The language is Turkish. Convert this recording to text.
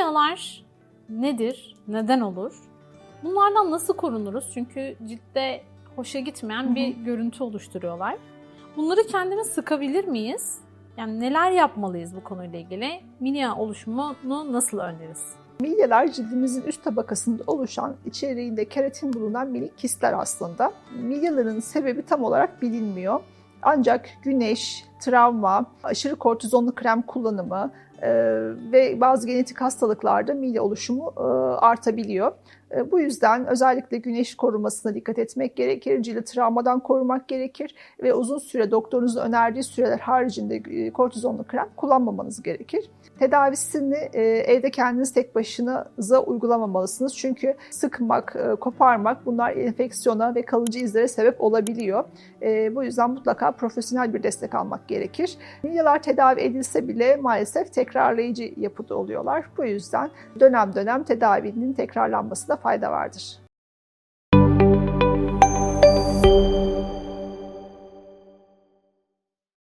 Milyalar nedir? Neden olur? Bunlardan nasıl korunuruz? Çünkü ciltte hoşa gitmeyen bir görüntü oluşturuyorlar. Bunları kendine sıkabilir miyiz? Yani neler yapmalıyız bu konuyla ilgili? Milya oluşumunu nasıl önleriz? Milyalar cildimizin üst tabakasında oluşan, içeriğinde keratin bulunan minik kistler aslında. Milyaların sebebi tam olarak bilinmiyor. Ancak güneş, travma, aşırı kortizonlu krem kullanımı ve bazı genetik hastalıklarda milya oluşumu e, artabiliyor. E, bu yüzden özellikle güneş korumasına dikkat etmek gerekir, cildi travmadan korumak gerekir ve uzun süre doktorunuzun önerdiği süreler haricinde e, kortizonlu krem kullanmamanız gerekir. Tedavisini evde kendiniz tek başınıza uygulamamalısınız. Çünkü sıkmak, koparmak bunlar enfeksiyona ve kalıcı izlere sebep olabiliyor. Bu yüzden mutlaka profesyonel bir destek almak gerekir. Milyalar tedavi edilse bile maalesef tekrarlayıcı yapıda oluyorlar. Bu yüzden dönem dönem tedavinin tekrarlanmasında fayda vardır.